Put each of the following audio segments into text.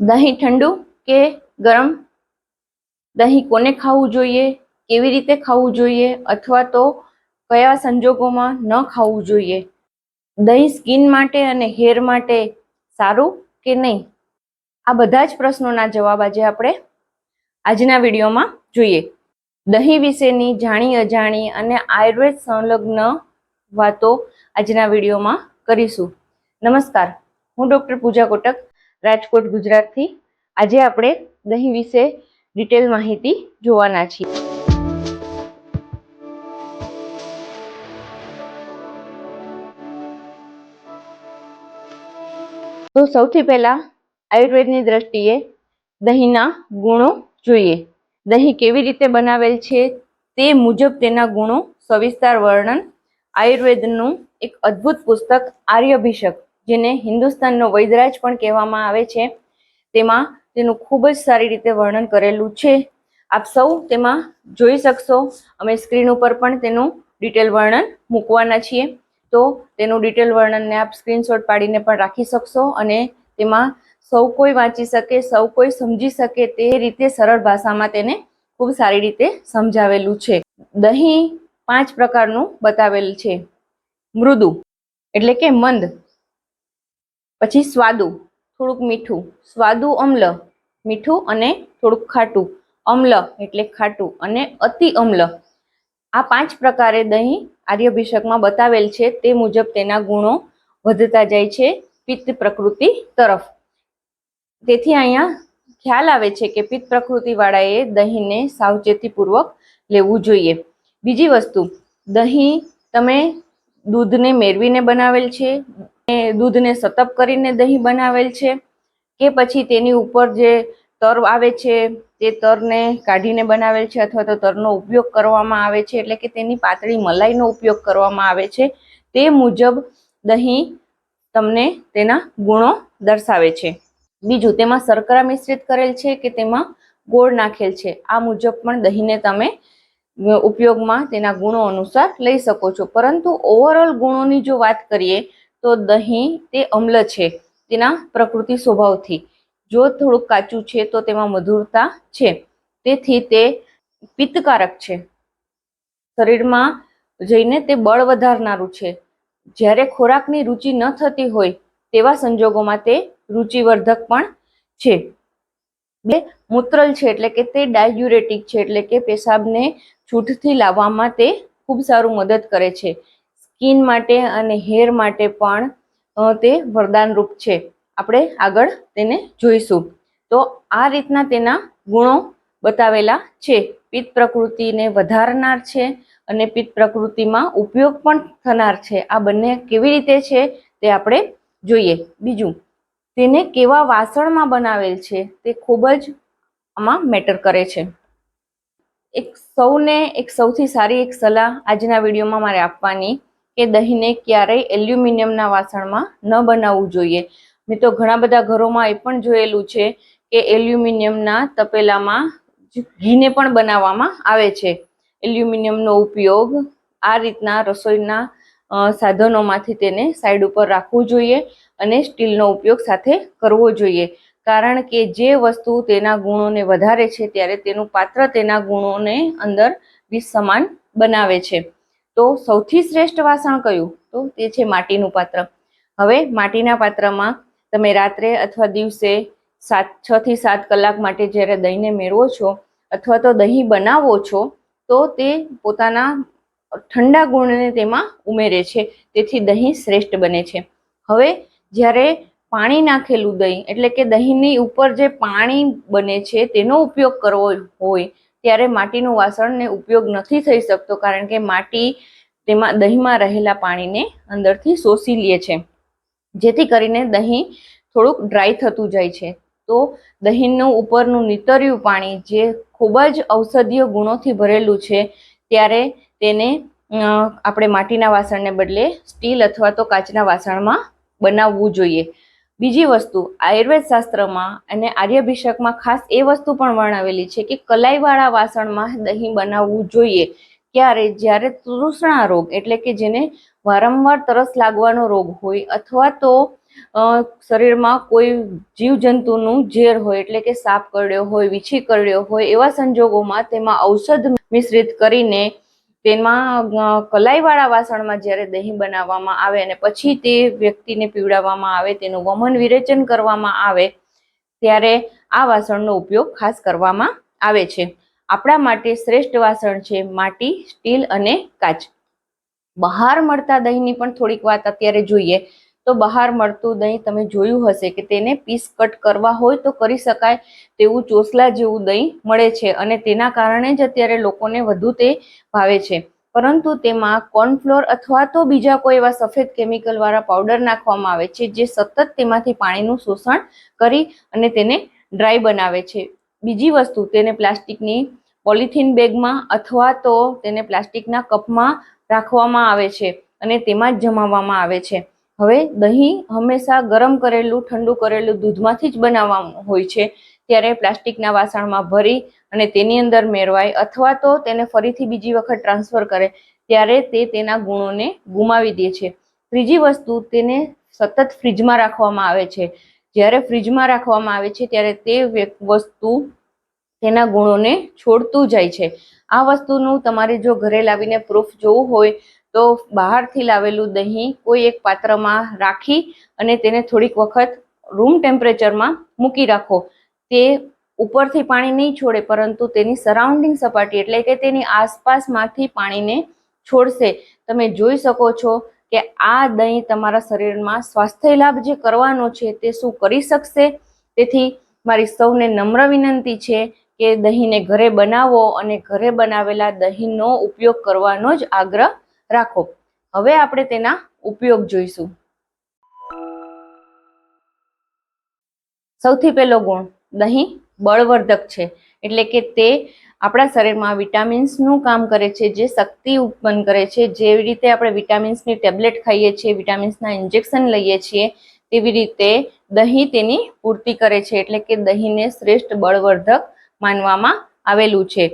દહીં ઠંડુ કે ગરમ? દહીં કોને ખાવું જોઈએ? કેવી રીતે ખાવું જોઈએ? અથવા તો કયા સંજોગોમાં ન ખાવું જોઈએ? દહીં સ્કિન માટે અને હેર માટે સારું કે નહીં? આ બધા જ પ્રશ્નોના જવાબ આજે આપણે આજના વિડીયોમાં જોઈએ. દહીં વિશેની જાણી અજાણી અને આયુર્વેદ સંલગ્ન વાતો આજના વિડીયોમાં કરીશું. નમસ્કાર. હું ડૉક્ટર પૂજા કોટક. રાજકોટ, ગુજરાતથી. આજે આપણે દહીં વિશે ડિટેલ માહિતી જોવાના છીએ. તો સૌથી પહેલા આયુર્વેદની દ્રષ્ટિએ દહીંના ગુણો જોઈએ. દહીં કેવી રીતે બનાવેલ છે તે મુજબ તેના ગુણો સવિસ્તાર વર્ણન આયુર્વેદનું એક અદ્ભુત પુસ્તક આર્યભિષક જેને હિન્દુસ્તાનનો વૈદરાજ પણ કહેવામાં આવે છે. તેમાં તેનું ખૂબ જ સારી રીતે વર્ણન કરેલું છે. આપ સૌ તેમાં જોઈ શકશો, અમે સ્ક્રીન ઉપર પણ તેનું ડિટેલ વર્ણન મૂકવાના છીએ. તો તેનું ડિટેલ વર્ણનને આપ સ્ક્રીનશોટ પાડીને પણ રાખી શકશો અને તેમાં સૌ કોઈ વાંચી શકે, સૌ કોઈ સમજી શકે તે રીતે સરળ ભાષામાં તેને ખૂબ સારી રીતે સમજાવેલું છે. દહીં પાંચ પ્રકારનું બતાવેલ છે. મૃદુ એટલે કે મંદ. પછી સ્વાદુ, થોડુંક મીઠું. સ્વાદુ અમ્લ, મીઠું અને થોડુંક ખાટું. અમ્લ એટલે ખાટું અને અતિ અમ્લ. આ પાંચ પ્રકારે દહીં આર્યભિષકમાં બતાવેલ છે. તે મુજબ તેના ગુણો વધતા જાય છે પિત્ત પ્રકૃતિ તરફ. તેથી અહીંયા ખ્યાલ આવે છે કે પિત્ત પ્રકૃતિવાળાએ દહીંને સાવચેતીપૂર્વક લેવું જોઈએ. બીજી વસ્તુ, દહીં તમે દૂધને મેળવીને બનાવેલ છે દૂધને સતપ કરીને દહીં બનાવેલ છે કે પછી તેની ઉપર જે તર આવે છે, તે તરને કાઢીને બનાવેલ છે અથવા તો તરનો ઉપયોગ કરવામાં આવે છે, એટલે કે તેની પાતળી મલાઈનો ઉપયોગ કરવામાં આવે છે. તે મુજબ દહીં તમને તેના ગુણો દર્શાવે છે. બીજું, તેમાં શર્કરા મિશ્રિત કરેલ છે કે તેમાં ગોળ નાખેલ છે? આ મુજબ પણ દહીંને તમે ઉપયોગમાં તેના ગુણો અનુસાર લઈ શકો છો. પરંતુ ઓવરઓલ ગુણોની જો વાત કરીએ તો દહીં તે અમ્લ છે, તેના પ્રકૃતિ સ્વભાવથી. જો થોડુંક કાચું છે તો તેમાં મધુરતા છે. તેથી તે પિત્તકારક છે. શરીરમાં જઈને તે બળ વધારનારું છે. જ્યારે ખોરાકની રુચિ ન થતી હોય તેવા સંજોગોમાં તે રુચિવર્ધક પણ છે. બે, મૂત્રલ છે એટલે કે તે ડાયુરેટિક છે એટલે કે પેશાબને છૂટથી લાવવામાં તે ખૂબ સારું મદદ કરે છે. સ્કિન માટે અને હેર માટે પણ તે વરદાનરૂપ છે. આપણે આગળ તેને જોઈશું. તો આ રીતના તેના ગુણો બતાવેલા છે. પિત્ત પ્રકૃતિને વધારનાર છે અને પિત્ત પ્રકૃતિમાં ઉપયોગ પણ થનાર છે. આ બંને કેવી રીતે છે તે આપણે જોઈએ. બીજું, તેને કેવા વાસણમાં બનાવેલ છે તે ખૂબ જ આમાં મેટર કરે છે. એક સૌને એક સૌથી સારી એક સલાહ આજના વિડીયોમાં મારે આપવાની કે દહીંને ક્યારેય એલ્યુમિનિયમના વાસણમાં ન બનાવવું જોઈએ. મેં તો ઘણા બધા ઘરોમાં એ પણ જોયેલું છે કે એલ્યુમિનિયમના તપેલામાં ઘીને પણ બનાવવામાં આવે છે. એલ્યુમિનિયમનો ઉપયોગ આ રીતના રસોઈના સાધનોમાંથી તેને સાઈડ ઉપર રાખવું જોઈએ અને સ્ટીલનો ઉપયોગ સાથે કરવો જોઈએ. કારણ કે જે વસ્તુ તેના ગુણોને વધારે છે, ત્યારે તેનું પાત્ર તેના ગુણોને અંદર સમાન બનાવે છે. તો સૌથી શ્રેષ્ઠ વાસણ કયું? તો તે છે માટીનું પાત્ર. હવે માટીના પાત્રમાં તમે રાત્રે અથવા દિવસે સાત, છ થી સાત કલાક માટે જ્યારે દહીંને મેળવો છો અથવા તો દહીં બનાવો છો, તો તે પોતાના ઠંડા ગુણને તેમાં ઉમેરે છે. તેથી દહીં શ્રેષ્ઠ બને છે. હવે જ્યારે પાણી નાખેલું દહીં, એટલે કે દહીંની ઉપર જે પાણી બને છે તેનો ઉપયોગ કરવો હોય ત્યારે માટીનું વાસણને ઉપયોગ નથી થઈ શકતો કારણ કે માટી તેમાં દહીંમાં રહેલા પાણીને અંદરથી શોષી લે છે. જેથી કરીને દહીં થોડુંક ડ્રાય થતું જાય છે. તો દહીંનું ઉપરનું નીતર્યું પાણી જે ખૂબ જ ઔષધીય ગુણોથી ભરેલું છે, ત્યારે તેને આપણે માટીના વાસણને બદલે સ્ટીલ અથવા તો કાચના વાસણમાં બનાવવું જોઈએ. બીજી વસ્તુ, આયુર્વેદ શાસ્ત્રમાં અને આર્યભિષકમાં ખાસ એ વસ્તુ પણ વર્ણવેલી છે કે કલાઈવાળા વાસણમાં દહીં બનાવવું જોઈએ. ક્યારે? જ્યારે તૃષ્ણા રોગ, એટલે કે જેને વારંવાર તરસ લાગવાનો રોગ હોય અથવા તો શરીરમાં કોઈ જીવજંતુનું ઝેર હોય, એટલે કે સાપ કરડ્યો હોય, વીછી કરડ્યો હોય, એવા સંજોગોમાં તેમાં ઔષધ મિશ્રિત કરીને તેમાં કલાઈવાળા વાસણમાં જ્યારે દહીં બનાવવામાં આવે અને પછી તે વ્યક્તિને પીવડાવવામાં આવે, તેનું વમન વિરેચન કરવામાં આવે, ત્યારે આ વાસણનો ઉપયોગ ખાસ કરવામાં આવે છે. આપણા માટે શ્રેષ્ઠ વાસણ છે માટી, સ્ટીલ અને કાચ. બહાર મળતા દહીંની પણ થોડીક વાત અત્યારે જોઈએ. તો બહાર મળતું દહીં તમે જોયું હશે કે તેને પીસ કટ કરવા હોય તો કરી શકાય તેવું ચોસલા જેવું દહીં મળે છે અને તેના કારણે જ અત્યારે લોકોને વધુ તે ભાવે છે. પરંતુ તેમાં કોર્નફ્લોર અથવા તો બીજા કોઈ એવા સફેદ કેમિકલ વાળા પાવડર નાખવામાં આવે છે જે સતત તેમાંથી પાણીનું શોષણ કરી અને તેને ડ્રાય બનાવે છે. બીજી વસ્તુ, તેને પ્લાસ્ટિકની પોલિથીન બેગમાં અથવા તો તેને પ્લાસ્ટિકના કપમાં રાખવામાં આવે છે અને તેમાં જ જમાવવામાં આવે છે. હવે દહીં હંમેશા ગરમ કરેલું, ઠંડુ કરેલું દૂધમાંથી જ બનાવવાનું હોય છે. ત્યારે પ્લાસ્ટિકના વાસણમાં ભરી અને તેની અંદર મેળવાય અથવા તો તેને ફરીથી બીજી વખત ટ્રાન્સફર કરે ત્યારે તે તેના ગુણોને ગુમાવી દે છે. ત્રીજી વસ્તુ, તેને સતત ફ્રીજમાં રાખવામાં આવે છે. જ્યારે ફ્રીજમાં રાખવામાં આવે છે, ત્યારે તે વસ્તુ તેના ગુણોને છોડતું જાય છે. આ વસ્તુનું તમારે જો ઘરે લાવીને પ્રૂફ જોવું હોય તો બહારથી લાવેલું દહીં કોઈ એક પાત્રમાં રાખી અને તેને થોડીક વખત રૂમ ટેમ્પરેચરમાં મૂકી રાખો. તે ઉપરથી પાણી નહીં છોડે, પરંતુ તેની સરાઉન્ડિંગ સપાટી એટલે કે તેની આસપાસમાંથી પાણીને છોડશે. તમે જોઈ શકો છો કે આ દહીં તમારા શરીરમાં સ્વાસ્થ્ય લાભ જે કરવાનો છે તે શું કરી શકશે? તેથી મારી સૌને નમ્ર વિનંતી છે કે દહીંને ઘરે બનાવો અને ઘરે બનાવેલા દહીંનો ઉપયોગ કરવાનો જ આગ્રહ રાખો. હવે આપણે તેના ઉપયોગ જોઈશું. સૌથી પહેલો ગુણ, દહીં બળવર્ધક છે. એટલે કે તે આપણા શરીરમાં વિટામિન્સનું કામ કરે છે, જે શક્તિ ઉત્પન્ન કરે છે. જેવી રીતે આપણે વિટામિન્સની ટેબ્લેટ ખાઈએ છીએ, વિટામિન્સના ઇન્જેક્શન લઈએ છીએ, તેવી રીતે દહીં તેની પૂર્તિ કરે છે. એટલે કે દહીંને શ્રેષ્ઠ બળવર્ધક માનવામાં આવેલું છે.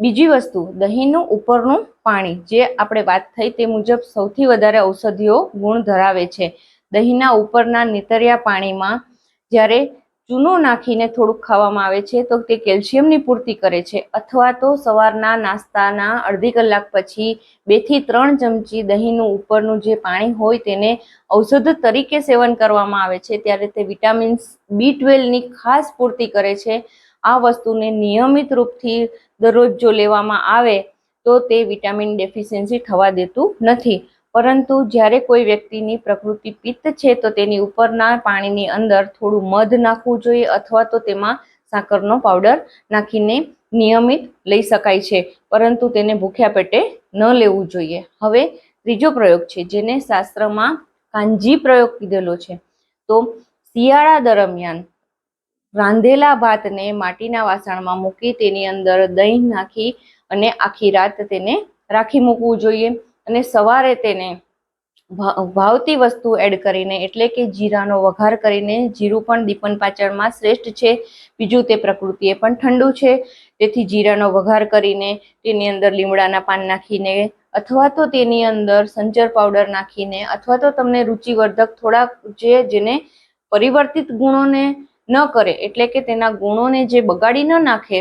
બીજી વસ્તુ, દહીંનું ઉપરનું પાણી. જે આપણે વાત થઈ તે મુજબ સૌથી વધારે ઔષધિઓ ગુણ ધરાવે છે. દહીંના ઉપરના નીતર્યા પાણીમાં જ્યારે ચૂનો નાખીને થોડુંક ખાવામાં આવે છે, તો તે કેલ્શિયમની પૂર્તિ કરે છે. અથવા તો સવારના નાસ્તાના અડધી કલાક પછી બેથી ત્રણ ચમચી દહીંનું ઉપરનું જે પાણી હોય તેને ઔષધ તરીકે સેવન કરવામાં આવે છે. ત્યારે તે વિટામિન્સ બી ટ્વેલ્વની ખાસ પૂર્તિ કરે છે. આ વસ્તુને નિયમિત રૂપથી દરરોજ જો લેવામાં આવે, તો તે વિટામિન ડેફિશિયન્સી થવા દેતું નથી. પરંતુ જ્યારે કોઈ વ્યક્તિની પ્રકૃતિ પિત્ત છે, તો તેની ઉપરના પાણીની અંદર થોડું મધ નાખવું જોઈએ અથવા તો તેમાં સાકરનો પાવડર નાખીને નિયમિત લઈ શકાય છે, પરંતુ તેને ભૂખ્યા પેટે ન લેવું જોઈએ. હવે ત્રીજો પ્રયોગ છે, જેને શાસ્ત્રમાં કાંજી પ્રયોગ કીધેલો છે. તો શિયાળા દરમિયાન રાંધેલા ભાતને માટીના વાસણમાં મૂકી તેની અંદર દહીં નાખી અને આખી રાત તેને રાખી મૂકવું જોઈએ. અને સવારે તેને ભાવતી વસ્તુ એડ કરીને, એટલે કે જીરાનો વઘાર કરીને, જીરું પણ દીપન પાચળમાં શ્રેષ્ઠ છે. બીજું તે પ્રકૃતિએ પણ ઠંડુ છે. તેથી જીરાનો વઘાર કરીને તેની અંદર લીમડાના પાન નાખીને અથવા તો તેની અંદર સંચર પાવડર નાખીને અથવા તો તમને રુચિવર્ધક થોડાક જે જેને પરિવર્તિત ગુણોને ન કરે, એટલે કે તેના ગુણોને જે બગાડી ન નાખે,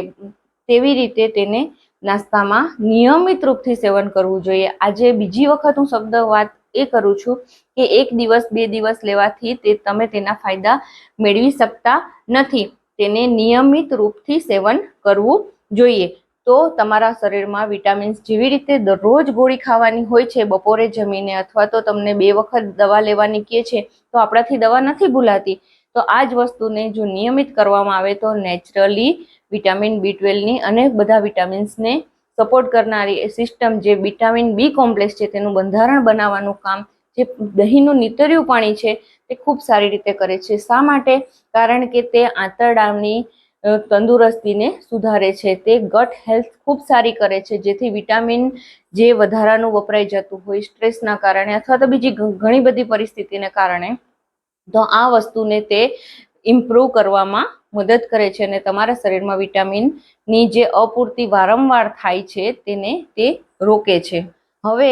તેવી રીતે તેને નાસ્તામાં નિયમિત રૂપથી સેવન કરવું જોઈએ. આજે બીજી વખત હું શબ્દ વાત એ કરું છું કે એક દિવસ, બે દિવસ લેવાથી તે તમે તેના ફાયદા મેળવી શકતા નથી. તેને નિયમિત રૂપથી સેવન કરવું જોઈએ. તો તમારા શરીરમાં વિટામિન્સ જેવી રીતે દરરોજ ગોળી ખાવાની હોય છે, બપોરે જમીને અથવા તો તમને બે વખત દવા લેવાની કહે છે, તો આપણાથી દવા નથી ભૂલાતી. તો આ જ વસ્તુને જો નિયમિત કરવામાં આવે તો નેચરલી વિટામિન બી ટ્વેલ્વની અને બધા વિટામિન્સને સપોર્ટ કરનારી સિસ્ટમ જે વિટામિન બી કોમ્પ્લેક્સ છે તેનું બંધારણ બનાવવાનું કામ જે દહીંનું નીતર્યું પાણી છે તે ખૂબ સારી રીતે કરે છે. શા માટે? કારણ કે તે આંતરડાની તંદુરસ્તીને સુધારે છે. તે ગટ હેલ્થ ખૂબ સારી કરે છે. જેથી વિટામિન જે વધારાનું વપરાઈ જતું હોય સ્ટ્રેસના કારણે અથવા તો બીજી ઘણી બધી પરિસ્થિતિને કારણે તો આ વસ્તુને તે ઇમ્પ્રૂવ કરવામાં મદદ કરે છે અને તમારા શરીરમાં વિટામિનની જે અપૂર્તિ વારંવાર થાય છે તેને તે રોકે છે. હવે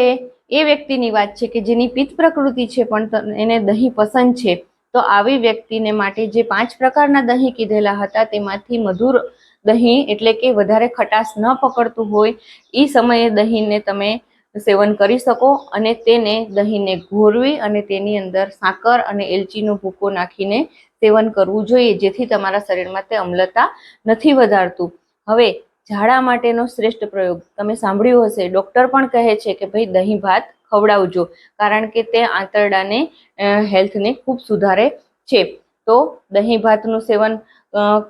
એ વ્યક્તિની વાત છે કે જેની પિત્ત પ્રકૃતિ છે પણ એને દહીં પસંદ છે, તો આવી વ્યક્તિને માટે જે પાંચ પ્રકારના દહીં કીધેલા હતા તેમાંથી મધુર દહીં એટલે કે વધારે ખટાશ ન પકડતું હોય એ સમયે દહીંને તમે સેવન કરી શકો અને તેને દહીંને ઘોરવી અને તેની અંદર સાકર અને એલચીનો ભૂકો નાખીને સેવન કરવું જોઈએ, જેથી તમારા શરીરમાં તે અમ્લતા નથી વધારતું. હવે, ઝાડા માટેનો શ્રેષ્ઠ પ્રયોગ. તમે સાંભળ્યું હશે, ડૉક્ટર પણ કહે છે કે ભાઈ દહીં ભાત ખવડાવજો, કારણ કે તે આંતરડાને હેલ્થને ખૂબ સુધારે છે. તો દહીં ભાતનું સેવન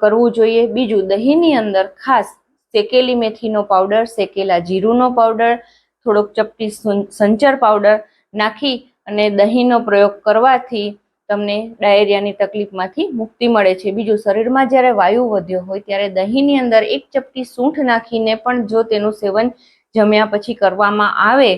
કરવું જોઈએ. બીજું, દહીંની અંદર ખાસ શેકેલી મેથીનો પાવડર, શેકેલા જીરુંનો પાવડર થોડોક ચપટી સંચર પાવડર નાખી અને દહીંનો પ્રયોગ કરવાથી તમને ડાયરિયાની તકલીફમાંથી મુક્તિ મળે છે. બીજું, શરીરમાં જ્યારે વાયુ વધ્યો હોય ત્યારે દહીંની અંદર એક ચપટી સૂંઠ નાખીને પણ જો તેનું સેવન જમ્યા પછી કરવામાં આવે,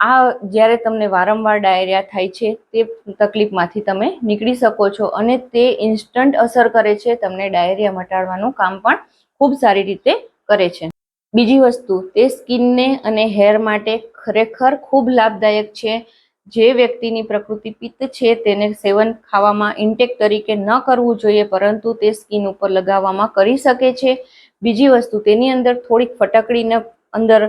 આ જ્યારે તમને વારંવાર ડાયરિયા થાય છે તે તકલીફમાંથી તમે નીકળી શકો છો અને તે ઇન્સ્ટન્ટ અસર કરે છે, તમને ડાયરિયા મટાડવાનું કામ પણ ખૂબ સારી રીતે કરે છે. બીજી વસ્તુ, તે સ્કિનને અને હેર માટે ખરેખર ખૂબ લાભદાયક છે. જે વ્યક્તિની પ્રકૃતિ પિત્ત છે, તેને સેવન ખાવામાં ઇન્ટેક તરીકે ન કરવું જોઈએ, પરંતુ તે સ્કિન ઉપર લગાવવામાં કરી શકે છે. બીજી વસ્તુ, તેની અંદર થોડીક ફટકડીને અંદર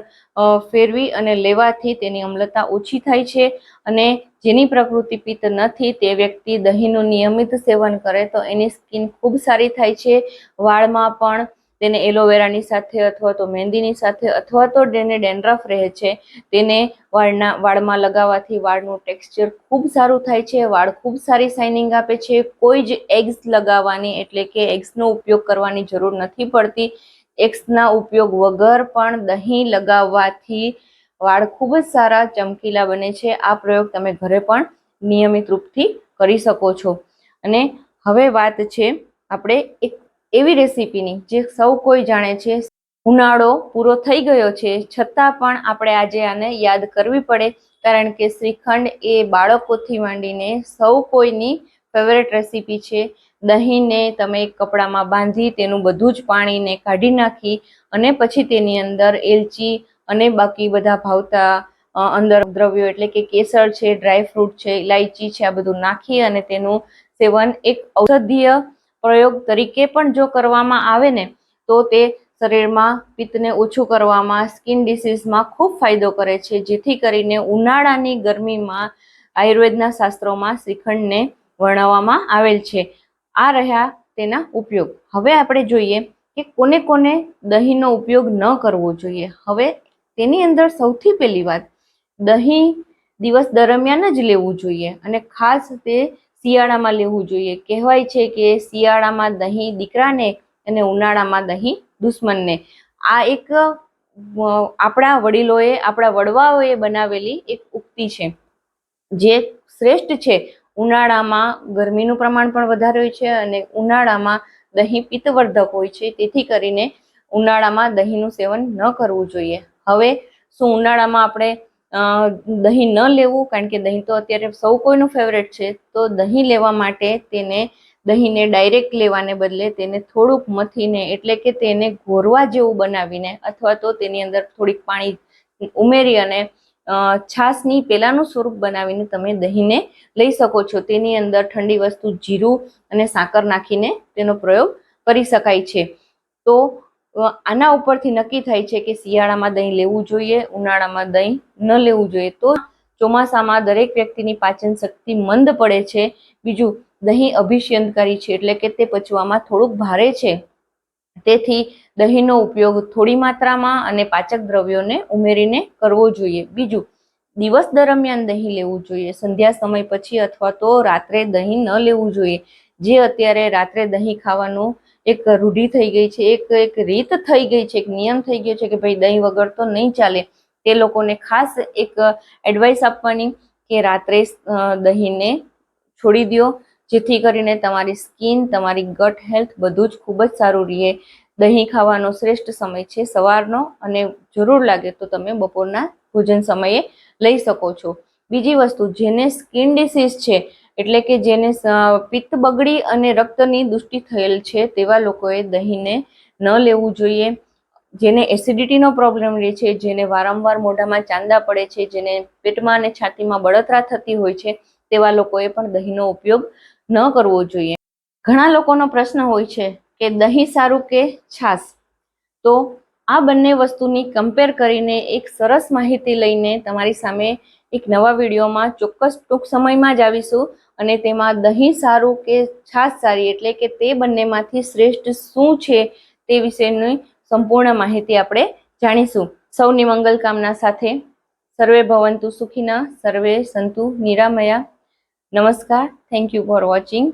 ફેરવી અને લેવાથી તેની અમ્લતા ઓછી થાય છે અને જેની પ્રકૃતિ પિત્ત નથી, તે વ્યક્તિ દહીંનું નિયમિત સેવન કરે તો એની સ્કિન ખૂબ સારી થાય છે. વાળમાં પણ તેને એલોવેરાની સાથે અથવા તો મહેંદીની સાથે અથવા તો જેને ડેન્ડ્રફ રહે છે. તેને વાળના, વાળમાં લગાવવાથી વાળનું ટેક્સચર ખૂબ સારું થાય છે, વાળ ખૂબ સારી શાઇનિંગ આપે છે. કોઈ જ એગ્સ લગાવવાની એટલે કે એગ્સનો ઉપયોગ કરવાની જરૂર નથી પડતી. એગ્સના ઉપયોગ વગર પણ દહીં લગાવવાથી વાળ ખૂબ જ સારા ચમકીલા બને છે. આ પ્રયોગ તમે ઘરે પણ નિયમિત રૂપથી કરી શકો છો. અને હવે વાત છે આપણે એક એવી રેસીપીની જે સૌ કોઈ જાણે છે. ઉનાળો પૂરો થઈ ગયો છે. છતાં પણ આપણે આજે આને યાદ કરવી પડે, કારણ કે શ્રીખંડ એ બાળકોથી માંડીને સૌ કોઈની ફેવરેટ રેસીપી છે. દહીંને તમે કપડામાં બાંધી, તેનું બધું જ પાણીને કાઢી નાખી અને પછી તેની અંદર એલચી અને બાકી બધા ભાવતા અંદર દ્રવ્યો એટલે કે કેસર છે ડ્રાયફ્રૂટ છે ઇલાયચી છે, આ બધું નાખી અને તેનું સેવન એક ઔષધીય પ્રયોગ તરીકે પણ જો કરવામાં આવે ને, તો તે શરીરમાં પિત્તને ઓછું કરવામાં, સ્કિન ડિસીઝમાં ખૂબ ફાયદો કરે છે, જેથી કરીને ઉનાળાની ગરમીમાં આયુર્વેદના શાસ્ત્રોમાં શ્રીખંડને વર્ણવવામાં આવેલ છે. આ રહ્યા તેના ઉપયોગ. હવે આપણે જોઈએ કે કોને કોને દહીંનો ઉપયોગ ન કરવો જોઈએ. હવે તેની અંદર સૌથી પહેલી વાત, દહીં દિવસ દરમિયાન જ લેવું જોઈએ અને ખાસ તે શિયાળામાં લેવું જોઈએ. કહેવાય છે કે શિયાળામાં દહીં દીકરાને અને ઉનાળામાં દહીં દુશ્મનને. આ એક આપણા વડીલોએ, આપણા વડવાઓએ બનાવેલી એક ઉક્તિ છે, જે શ્રેષ્ઠ છે. ઉનાળામાં ગરમીનું પ્રમાણ પણ વધારે હોય છે અને ઉનાળામાં દહીં પિત્તવર્ધક હોય છે. તેથી કરીને ઉનાળામાં દહીંનું સેવન ન કરવું જોઈએ. હવે શું ઉનાળામાં આપણે દહીં ન લેવું કારણ કે દહીં તો અત્યારે સૌ કોઈનું ફેવરેટ છે, તો દહીં લેવા માટે તેને દહીંને ડાયરેક્ટ લેવાને બદલે તેને થોડુંક મથીને એટલે કે તેને ઘોરવા જેવું બનાવીને અથવા તો તેની અંદર થોડીક પાણી ઉમેરી અને છાશની પેલાનું સ્વરૂપ બનાવીને તમે દહીંને લઈ શકો છો. તેની અંદર ઠંડી વસ્તુ જીરું અને સાકર નાખીને તેનો પ્રયોગ કરી શકાય છે. તો આના ઉપરથી નક્કી થાય છે કે શિયાળામાં દહીં લેવું જોઈએ, ઉનાળામાં દહીં ન લેવું જોઈએ. તો ચોમાસામાં દરેક વ્યક્તિની પાચન શક્તિ મંદ પડે છે. બીજું, દહીં અભિષ્યંતકારી છે એટલે કે તે પચવામાં થોડુંક ભારે છે. તેથી દહીંનો ઉપયોગ થોડી માત્રામાં અને પાચક દ્રવ્યોને ઉમેરીને કરવો જોઈએ. બીજું, દિવસ દરમિયાન દહીં લેવું જોઈએ. સંધ્યા સમય પછી અથવા તો રાત્રે દહીં ન લેવું જોઈએ. જે અત્યારે રાત્રે દહીં ખાવાનું એક રૂઢિ થઈ ગઈ છે, એક એક રીત થઈ ગઈ છે, એક નિયમ થઈ ગયો છે કે ભાઈ દહીં વગર તો નહીં ચાલે. તે લોકોને ખાસ એક એડવાઇસ આપવાની કે રાત્રે દહીંને છોડી દો જેથી કરીને તમારી સ્કિન તમારી ગટ હેલ્થ બધું જ ખૂબ જ સારું રહે. દહીં ખાવાનો શ્રેષ્ઠ સમય છે સવારનો અને જરૂર લાગે તો તમે બપોરના ભોજન સમયે લઈ શકો છો. બીજી વસ્તુ, જેને સ્કિન ડિસીઝ છે એટલે કે જેને પિત્ત બગડી અને રક્તની દુષ્ટિ થયેલ છે તેવા લોકોએ દહીંને ન લેવું જોઈએ. જેને એસિડિટીનો પ્રોબ્લેમ રહે છે, જેને વારંવાર મોઢામાં ચાંદા પડે છે, જેને પેટમાં અને છાતીમાં બળતરા થતી હોય છે, તેવા લોકોએ પણ દહીંનો ઉપયોગ ન કરવો જોઈએ. ઘણા લોકોનો પ્રશ્ન હોય છે કે દહીં સારું કે છાશ? તો આ બંને વસ્તુની કમ્પેર કરીને એક સરસ માહિતી લઈને તમારી સામે એક નવા વિડીયોમાં ચોક્કસ ટૂંક સમયમાં જ આવીશું. અને તેમાં દહીં સારું કે છાશ સારી, એટલે કે તે બંનેમાંથી શ્રેષ્ઠ શું છે તે વિશેની સંપૂર્ણ માહિતી આપણે જાણીશું. સૌની મંગલ કામના સાથે સર્વે ભવંતુ સુખીના, સર્વે સંતુ નિરામયા. નમસ્કાર. Thank you for watching